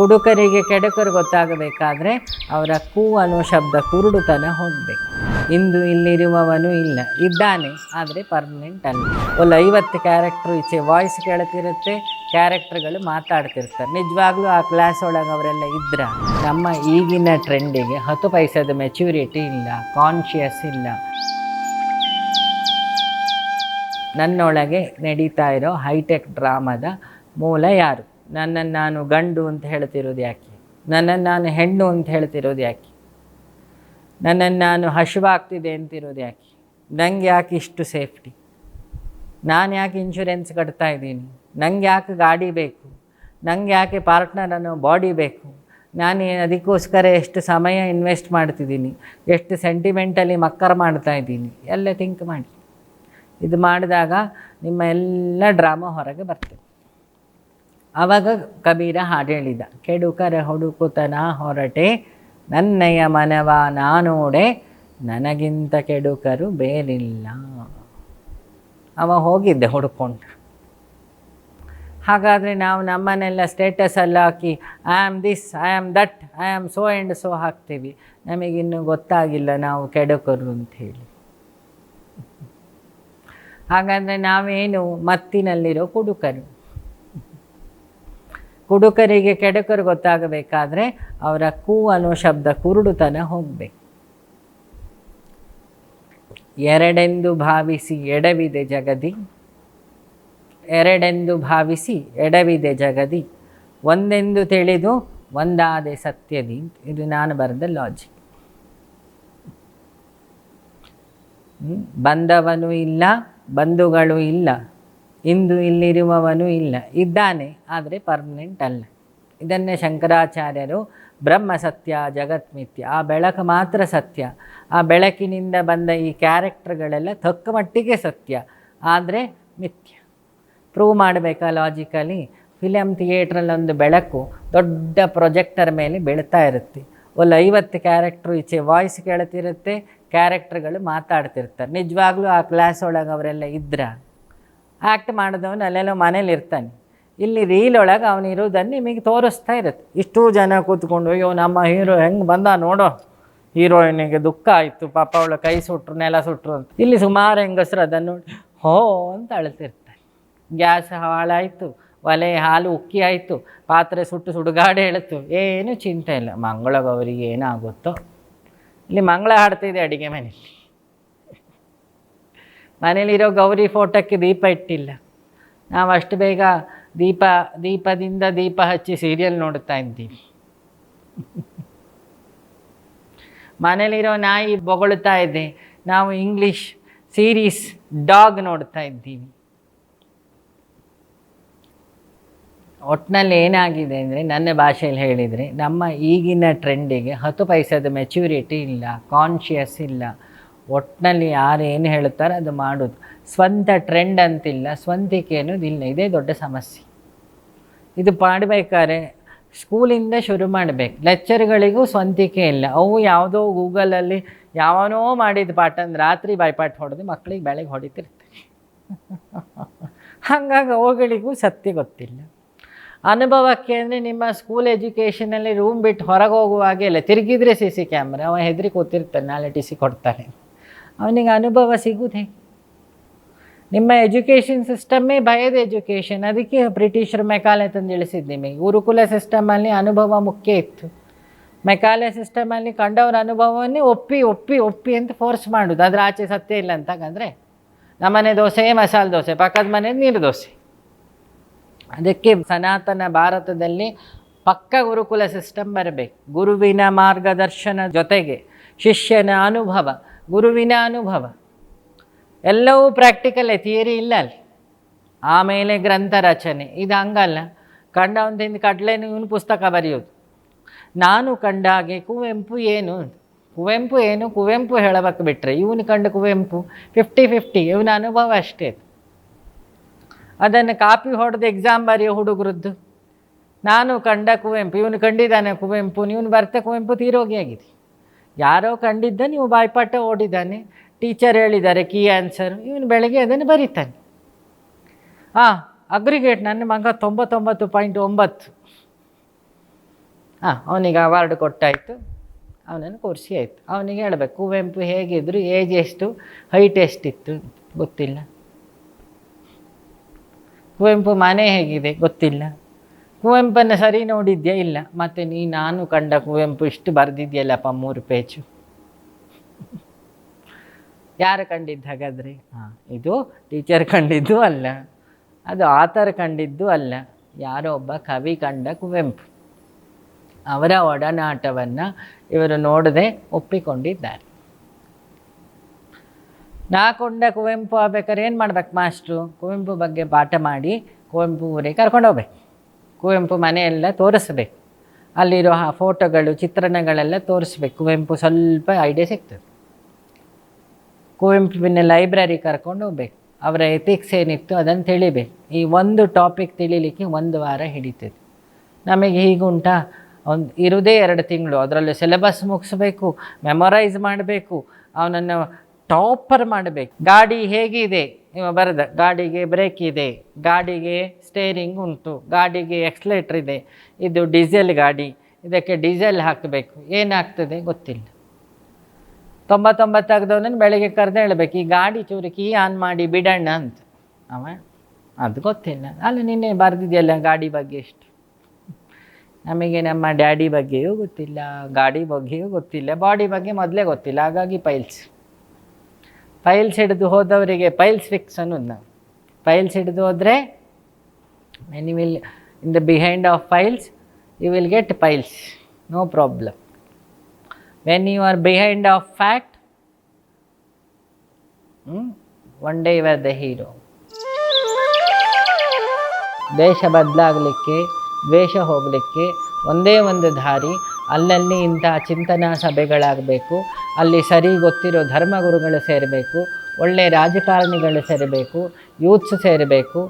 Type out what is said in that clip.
ಕುಡುಕರಿಗೆ ಕೆಡುಕರು ಗೊತ್ತಾಗಬೇಕಾದ್ರೆ ಅವರ ಕೂ ಅನ್ನೋ ಶಬ್ದ ಕುರುಡುತನ ಹೋಗಬೇಕು. ಇಂದು ಇಲ್ಲಿರುವವನು ಇಲ್ಲ. ಇದ್ದಾನೆ. ಆದರೆ ಪರ್ಮನೆಂಟ್ ಅಲ್ಲ. ಒಂದು ಐವತ್ತು ಕ್ಯಾರೆಕ್ಟ್ರು ಈಚೆ ವಾಯ್ಸ್ ಕೇಳ್ತಿರುತ್ತೆ ಕ್ಯಾರೆಕ್ಟ್ರ್ಗಳು ಮಾತಾಡ್ತಿರ್ತಾರೆ. ನಿಜವಾಗ್ಲೂ ಆ ಕ್ಲಾಸ್ ಒಳಗೆ ಅವರೆಲ್ಲ ಇದ್ರ? ನಮ್ಮ ಈಗಿನ ಟ್ರೆಂಡಿಗೆ ಹತ್ತು ಪೈಸದ ಮೆಚ್ಯೂರಿಟಿ ಇಲ್ಲ ಕಾನ್ಷಿಯಸ್ ಇಲ್ಲ. ನನ್ನೊಳಗೆ ನಡೀತಾ ಇರೋ ಹೈಟೆಕ್ ಡ್ರಾಮಾದ ಮೂಲ ಯಾರು? ನನ್ನನ್ನು ನಾನು ಗಂಡು ಅಂತ ಹೇಳ್ತಿರೋದು ಯಾಕೆ? ನನ್ನನ್ನು ನಾನು ಹೆಣ್ಣು ಅಂತ ಹೇಳ್ತಿರೋದು ಯಾಕೆ? ನನ್ನನ್ನು ನಾನು ಹಶುವಾಗ್ತಿದೆ ಅಂತಿರೋದು ಯಾಕೆ? ನಂಗೆ ಯಾಕೆ ಇಷ್ಟು ಸೇಫ್ಟಿ? ನಾನು ಯಾಕೆ ಇನ್ಶೂರೆನ್ಸ್ ಕಟ್ತಾ ಇದ್ದೀನಿ? ನಂಗೆ ಯಾಕೆ ಗಾಡಿ ಬೇಕು? ನಂಗೆ ಯಾಕೆ ಪಾರ್ಟ್ನರ್ ಅನ್ನೋ ಬಾಡಿ ಬೇಕು? ನಾನು ಅದಕ್ಕೋಸ್ಕರ ಎಷ್ಟು ಸಮಯ ಇನ್ವೆಸ್ಟ್ ಮಾಡ್ತಿದ್ದೀನಿ? ಎಷ್ಟು ಸೆಂಟಿಮೆಂಟಲಿ ಮಕ್ಕರ್ ಮಾಡ್ತಾ ಇದ್ದೀನಿ? ಎಲ್ಲ ಥಿಂಕ್ ಮಾಡಿ. ಇದು ಮಾಡಿದಾಗ ನಿಮ್ಮ ಎಲ್ಲ ಡ್ರಾಮಾ ಹೊರಗೆ ಬರ್ತದೆ. ಆವಾಗ ಕಬೀರ ಹಾಡು ಹೇಳಿದ, ಕೆಡುಕರ ಹುಡುಕುತನ ಹೊರಟೆ, ನನ್ನಯ ಮನವ ನಾನೋಡೆ, ನನಗಿಂತ ಕೆಡುಕರು ಬೇರಿಲ್ಲ ಅವ ಹೋಗಿದ್ದೆ ಹುಡ್ಕೊಂಡು. ಹಾಗಾದರೆ ನಾವು ನಮ್ಮನ್ನೆಲ್ಲ ಸ್ಟೇಟಸಲ್ಲಿ ಹಾಕಿ I am this I am that I am so and so ಹಾಕ್ತೀವಿ. ನಮಗಿನ್ನೂ ಗೊತ್ತಾಗಿಲ್ಲ ನಾವು ಕೆಡುಕರು ಅಂಥೇಳಿ. ಹಾಗಾದರೆ ನಾವೇನು ಮತ್ತಿನಲ್ಲಿರೋ ಕುಡುಕರು. ಕುಡುಕರಿಗೆ ಕೆಡುಕರು ಗೊತ್ತಾಗಬೇಕಾದ್ರೆ ಅವರ ಕೂ ಅನ್ನೋ ಶಬ್ದ ಕುರುಡುತನ ಹೋಗಬೇಕು. ಎರಡೆಂದು ಭಾವಿಸಿ ಎಡವಿದೆ ಜಗದಿ. ಎರಡೆಂದು ಭಾವಿಸಿ ಎಡವಿದೆ ಜಗದಿ. ಒಂದೆಂದು ತಿಳಿದು ಒಂದಾದೆ ಸತ್ಯದಿ ಇದು ನಾನು ಬರೆದ ಲಾಜಿಕ್ ಬಂದವನು ಇಲ್ಲ, ಬಂಧುಗಳು ಇಲ್ಲ. ಇಂದು ಇಲ್ಲಿರುವವನು ಇಲ್ಲ. ಇದ್ದಾನೆ, ಆದರೆ ಪರ್ಮನೆಂಟ್ ಅಲ್ಲ. ಇದನ್ನೇ ಶಂಕರಾಚಾರ್ಯರು ಬ್ರಹ್ಮ ಸತ್ಯ, ಜಗತ್ ಮಿಥ್ಯ. ಆ ಬೆಳಕು ಮಾತ್ರ ಸತ್ಯ. ಆ ಬೆಳಕಿನಿಂದ ಬಂದ ಈ ಕ್ಯಾರೆಕ್ಟರ್ಗಳೆಲ್ಲ ತಕ್ಕ ಮಟ್ಟಿಗೆ ಸತ್ಯ, ಆದರೆ ಮಿಥ್ಯ. ಪ್ರೂವ್ ಮಾಡಬೇಕಾ ಲಾಜಿಕಲಿ ಫಿಲಮ್ ಥಿಯೇಟ್ರಲ್ಲಿ ಒಂದು ಬೆಳಕು ದೊಡ್ಡ ಪ್ರೊಜೆಕ್ಟರ್ ಮೇಲೆ ಬೀಳ್ತಾ ಇರುತ್ತೆ. ಒಂದು ಐವತ್ತು ಕ್ಯಾರೆಕ್ಟ್ರು ಈಚೆ ವಾಯ್ಸ್ ಕೇಳ್ತಿರುತ್ತೆ ಕ್ಯಾರೆಕ್ಟ್ರ್ಗಳು ಮಾತಾಡ್ತಿರ್ತಾರೆ. ನಿಜವಾಗ್ಲೂ ಆ ಕ್ಲಾಸ್ ಒಳಗೆ ಅವರೆಲ್ಲ ಇದ್ರ? ಆ್ಯಕ್ಟ್ ಮಾಡಿದವನು ಅಲ್ಲೆಲ್ಲೋ ಮನೇಲಿ ಇರ್ತಾನೆ. ಇಲ್ಲಿ ರೀಲ್ ಒಳಗೆ ಅವನು ಇರೋದನ್ನು ನಿಮಗೆ ತೋರಿಸ್ತಾ ಇರುತ್ತೆ. ಇಷ್ಟು ಜನ ಕೂತ್ಕೊಂಡು, ಅಯ್ಯೋ, ನಮ್ಮ ಹೀರೋ ಹೆಂಗೆ ಬಂದ ನೋಡೋ. ಹೀರೋಯಿನಿಗೆ ದುಃಖ ಆಯಿತು. ಪಾಪ ಅವಳ ಕೈ ಸುಟ್ರು, ನೆಲ ಸುಟ್ರು ಅಂತ. ಇಲ್ಲಿ ಸುಮಾರು ಹೆಂಗಸರು ಅದನ್ನು ನೋಡಿ, ಹೋ ಅಂತ ಅಳ್ತಿರ್ತಾರೆ. ಗ್ಯಾಸ್ ಹಾಳಾಯಿತು. ಒಲೆ ಹಾಲು ಉಕ್ಕಿ ಆಯಿತು. ಪಾತ್ರೆ ಸುಟ್ಟು ಸುಡುಗಾಡೆ ಹೇಳ್ತು. ಏನೂ ಚಿಂತೆ ಇಲ್ಲ. ಮಂಗಳ ಗೌರಿಗೆ ಏನಾಗುತ್ತೋ. ಇಲ್ಲಿ ಮಂಗಳ ಹಾಡ್ತಿದೆ ಅಡುಗೆ ಮನೇಲಿ. ಮನೇಲಿರೋ ಗೌರಿ ಫೋಟೋಕ್ಕೆ ದೀಪ ಇಟ್ಟಿಲ್ಲ. ನಾವು ಅಷ್ಟು ಬೇಗ ದೀಪ, ದೀಪದಿಂದ ದೀಪ ಹಚ್ಚಿ ಸೀರಿಯಲ್ ನೋಡ್ತಾ ಇದ್ದೀವಿ. ಮನೇಲಿರೋ ನಾಯಿ ಬೊಗಳುತ್ತಾ ಇದೆ. ನಾವು ಇಂಗ್ಲೀಷ್ ಸೀರೀಸ್ ಡಾಗ್ ನೋಡ್ತಾ ಇದ್ದೀವಿ. ಒಟ್ಟಿನಲ್ಲಿ ಏನಾಗಿದೆ ಅಂದರೆ ನನ್ನ ಭಾಷೆಯಲ್ಲಿ ಹೇಳಿದರೆ ನಮ್ಮ ಈಗಿನ ಟ್ರೆಂಡಿಗೆ ಹತ್ತು ಪೈಸದ ಮೆಚ್ಯೂರಿಟಿ ಇಲ್ಲ ಕಾನ್ಷಿಯಸ್ ಇಲ್ಲ ಒಟ್ಟಿನಲ್ಲಿ ಯಾರು ಏನು ಹೇಳುತ್ತಾರೆ ಅದು ಮಾಡೋದು. ಸ್ವಂತ ಟ್ರೆಂಡ್ ಅಂತಿಲ್ಲ, ಸ್ವಂತಿಕೆ ಅನ್ನೋದು ಇಲ್ಲ. ಇದೇ ದೊಡ್ಡ ಸಮಸ್ಯೆ. ಇದು ಮಾಡಬೇಕಾದ್ರೆ ಸ್ಕೂಲಿಂದ ಶುರು ಮಾಡಬೇಕು. ಲೆಕ್ಚರ್ಗಳಿಗೂ ಸ್ವಂತಿಕೆ ಇಲ್ಲ. ಅವು ಯಾವುದೋ ಗೂಗಲಲ್ಲಿ ಯಾವನೋ ಮಾಡಿದ ಪಾಠ ಅಂದ್ರೆ ರಾತ್ರಿ ಬಾಯ್ಪಾಠ ಹೊಡೆದು ಮಕ್ಕಳಿಗೆ ಬೆಳಗ್ಗೆ ಹೊಡಿತಿರ್ತಾರೆ. ಹಾಗಾಗಿ ಅವುಗಳಿಗೂ ಸತ್ಯ ಗೊತ್ತಿಲ್ಲ. ಅನುಭವಕ್ಕೆ ಅಂದರೆ ನಿಮ್ಮ ಸ್ಕೂಲ್ ಎಜುಕೇಷನಲ್ಲಿ ರೂಮ್ ಬಿಟ್ಟು ಹೊರಗೆ ಹೋಗುವಾಗೆ ಇಲ್ಲ. ತಿರುಗಿದ್ರೆ ಸಿ ಸಿ ಕ್ಯಾಮ್ರಾ ಅವ ಹೆದರಿ ಕೂತಿರ್ತಾನೆ, ನಾಳೆ ಟಿ ಸಿ ಕೊಡ್ತಾನೆ ಅವನಿಗೆ ಅನುಭವ ಸಿಗುವುದೇ ನಿಮ್ಮ ಎಜುಕೇಷನ್ ಸಿಸ್ಟಮ್ಮೇ ಭಯದ ಎಜುಕೇಷನ್. ಅದಕ್ಕೆ ಬ್ರಿಟಿಷರು ಮೆಕಾಲೆ ತಂದು ಇಳಿಸಿದ್ದು ನಿಮಗೆ. ಗುರುಕುಲ ಸಿಸ್ಟಮಲ್ಲಿ ಅನುಭವ ಮುಖ್ಯ ಇತ್ತು. ಮೆಕಾಲೆ ಸಿಸ್ಟಮಲ್ಲಿ ಕಂಡವರ ಅನುಭವವನ್ನೇ ಒಪ್ಪಿ ಒಪ್ಪಿ ಒಪ್ಪಿ ಅಂತ ಫೋರ್ಸ್ ಮಾಡೋದು. ಅದರ ಆಚೆ ಸತ್ಯ ಇಲ್ಲ ಅಂತಂದ್ರೆ ನಮ್ಮನೆ ದೋಸೆ, ಮಸಾಲೆ ದೋಸೆ, ಪಕ್ಕದ ಮನೆ ನೀರು ದೋಸೆ. ಅದಕ್ಕೆ ಸನಾತನ ಭಾರತದಲ್ಲಿ ಪಕ್ಕ ಗುರುಕುಲ ಸಿಸ್ಟಮ್ ಬರಬೇಕು. ಗುರುವಿನ ಮಾರ್ಗದರ್ಶನ ಜೊತೆಗೆ ಶಿಷ್ಯನ ಅನುಭವ. ಗುರುವಿನ ಅನುಭವ ಎಲ್ಲವೂ ಪ್ರಾಕ್ಟಿಕಲ್ ಥಿಯರಿ ಇಲ್ಲ ಅಲ್ಲಿ. ಆಮೇಲೆ ಗ್ರಂಥ ರಚನೆ. ಇದು ಹಂಗಲ್ಲ. ಕಂಡ ಒಂದಿಂದ ಕಡ್ಲೇನು ಇವನು ಪುಸ್ತಕ ಬರೆಯೋದು. ನಾನು ಕಂಡ ಹಾಗೆ ಕುವೆಂಪು ಏನು? ಕುವೆಂಪು ಏನು? ಕುವೆಂಪು ಹೇಳಬೇಕು ಬಿಟ್ಟರೆ ಇವನು ಕಂಡ ಕುವೆಂಪು ಫಿಫ್ಟಿ ಫಿಫ್ಟಿ ಇವನ ಅನುಭವ ಅಷ್ಟೇ ಅದು. ಅದನ್ನು ಕಾಪಿ ಹೊಡೆದು ಎಕ್ಸಾಮ್ ಬರೆಯೋ ಹುಡುಗರದ್ದು. ನಾನು ಕಂಡ ಕುವೆಂಪು, ಇವನು ಕಂಡಿದ್ದಾನೆ ಕುವೆಂಪು ಇವನು ಬರ್ತೆ ಕುವೆಂಪು ತೀರೋಗಿ ಆಗಿದೆ ಯಾರೋ ಕಂಡಿದ್ದ ನೀವು ಬಾಯ್ಪಾಟ ಓಡಿದ್ದಾನೆ ಟೀಚರ್ ಹೇಳಿದ್ದಾರೆ ಕೀ ಆನ್ಸರ್. ಇವನು ಬೆಳಗ್ಗೆ ಅದನ್ನು ಬರೀತಾನೆ. ಹಾಂ ಅಗ್ರಿಗೇಟ್ ನನ್ನ ಮಗ ತೊಂಬತ್ತೊಂಬತ್ತು ಪಾಯಿಂಟ್ ಒಂಬತ್ತು. ಹಾಂ ಅವನಿಗೆ ಅವಾರ್ಡ್ ಕೊಟ್ಟಾಯಿತು. ಅವನನ್ನು ಕೂರಿಸಿ ಆಯಿತು. ಅವನಿಗೆ ಹೇಳಬೇಕು ಕುವೆಂಪು ಹೇಗಿದ್ರು, ಏಜ್ ಎಷ್ಟು, ಹೈಟ್ ಎಷ್ಟಿತ್ತು? ಗೊತ್ತಿಲ್ಲ. ಕುವೆಂಪು ಮನೆ ಹೇಗಿದೆ? ಗೊತ್ತಿಲ್ಲ. ಕುವೆಂಪನ್ನು ಸರಿ ನೋಡಿದ್ಯಾ? ಇಲ್ಲ. ಮತ್ತು ನೀ ನಾನು ಕಂಡ ಕುವೆಂಪು ಇಷ್ಟು ಬರೆದಿದ್ಯಲ್ಲಪ್ಪ ಮೂರು ಪೇಜು ಯಾರು ಕಂಡಿದ್ದು ಹಾಗಾದ್ರೆ? ಹಾಂ, ಇದು ಟೀಚರ್ ಕಂಡಿದ್ದು ಅಲ್ಲ. ಅದು ಆತರ್ ಕಂಡಿದ್ದು ಅಲ್ಲ. ಯಾರೋ ಒಬ್ಬ ಕವಿ ಕಂಡ ಕುವೆಂಪು ಅವರ ಒಡನಾಟವನ್ನು ಇವರು ನೋಡದೆ ಒಪ್ಪಿಕೊಂಡಿದ್ದಾರೆ. ನಾ ಕೊಂಡ ಕುವೆಂಪು ಆಗ್ಬೇಕಾದ್ರೆ ಏನು ಮಾಡ್ಬೇಕು ಮಾಸ್ಟ್ರು? ಕುವೆಂಪು ಬಗ್ಗೆ ಪಾಠ ಮಾಡಿ ಕುವೆಂಪು ಊರಿಗೆ ಕರ್ಕೊಂಡು ಹೋಗ್ಬೇಕು. ಕುವೆಂಪು ಮನೆಯೆಲ್ಲ ತೋರಿಸ್ಬೇಕು. ಅಲ್ಲಿರೋ ಆ ಫೋಟೋಗಳು, ಚಿತ್ರಣಗಳೆಲ್ಲ ತೋರಿಸ್ಬೇಕು. ಕುವೆಂಪು ಸ್ವಲ್ಪ ಐಡಿಯಾ ಸಿಗ್ತದೆ. ಕುವೆಂಪುವಿನ ಲೈಬ್ರರಿ ಕರ್ಕೊಂಡು ಹೋಗ್ಬೇಕು. ಅವರ ಎಥಿಕ್ಸ್ ಏನಿತ್ತು ಅದನ್ನು ತಿಳಿಬೇಕು. ಈ ಒಂದು ಟಾಪಿಕ್ ತಿಳಿಲಿಕ್ಕೆ ಒಂದು ವಾರ ಹಿಡಿತದೆ. ನಮಗೆ ಹೀಗುಂಟಾ? ಒಂದು ಇರೋದೇ ಎರಡು ತಿಂಗಳು. ಅದರಲ್ಲಿ ಸಿಲೆಬಸ್ ಮುಗಿಸ್ಬೇಕು ಮೆಮೊರೈಸ್ ಮಾಡಬೇಕು, ಅವನನ್ನು ಟಾಪರ್ ಮಾಡಬೇಕು. ಗಾಡಿ ಹೇಗಿದೆ? ಇವ ಬರೆದ, ಗಾಡಿಗೆ ಬ್ರೇಕ್ ಇದೆ, ಗಾಡಿಗೆ ಸ್ಟೇರಿಂಗ್ ಉಂಟು, ಗಾಡಿಗೆ ಎಕ್ಸ್ಲೇಟ್ರ್ ಇದೆ, ಇದು ಡೀಸೆಲ್ ಗಾಡಿ, ಇದಕ್ಕೆ ಡೀಸೆಲ್ ಹಾಕಬೇಕು. ಏನಾಗ್ತದೆ ಗೊತ್ತಿಲ್ಲ. ತೊಂಬತ್ತೊಂಬತ್ತು ತೆಗ್ದವನನ್ನು ಬೆಳಗ್ಗೆ ಕರೆದು ಹೇಳಬೇಕು, ಈ ಗಾಡಿ ಚೂರು ಕೀ ಆನ್ ಮಾಡಿ ಬಿಡೋಣ ಅಂತ. ಅವ, ಅದು ಗೊತ್ತಿಲ್ಲ. ಅಲ್ಲ, ನಿನ್ನೆ ಬರೆದಿದೆಯಲ್ಲ ಗಾಡಿ ಬಗ್ಗೆ ಎಷ್ಟು? ನಮಗೆ ನಮ್ಮ ಡ್ಯಾಡಿ ಬಗ್ಗೆಯೂ ಗೊತ್ತಿಲ್ಲ, ಗಾಡಿ ಬಗ್ಗೆಯೂ ಗೊತ್ತಿಲ್ಲ ಬಾಡಿ ಬಗ್ಗೆ ಮೊದಲೇ ಗೊತ್ತಿಲ್ಲ, ಹಾಗಾಗಿ ಪೈಲ್ಸ್. ಪೈಲ್ಸ್ ಹಿಡಿದು ಹೋದವರಿಗೆ ಪೈಲ್ಸ್ ಫಿಕ್ಸ್ ಅನ್ನೋದು ನಾವು ಪೈಲ್ಸ್ ಹಿಡಿದು ಹೋದರೆ when you will in the behind of files you will get piles no problem when you are behind of fact one day your the hero ದೇಶ ಬದಲಾಗಲಿಕ್ಕೆ, ದ್ವೇಷ ಹೋಗಲಿಕ್ಕೆ, ಒಂದೇ ಒಂದು ದಾರಿ, ಅಲ್ಲಲ್ಲಿ ಇಂಥ ಚಿಂತನಾ ಸಭೆಗಳಾಗಬೇಕು. ಅಲ್ಲಿ ಸರಿ ಗೊತ್ತಿರೋ ಧರ್ಮಗುರುಗಳು ಸೇರಬೇಕು ಒಳ್ಳೆಯ ರಾಜಕಾರಣಿಗಳು ಸೇರಬೇಕು ಯೂತ್ಸ್ ಸೇರಬೇಕು.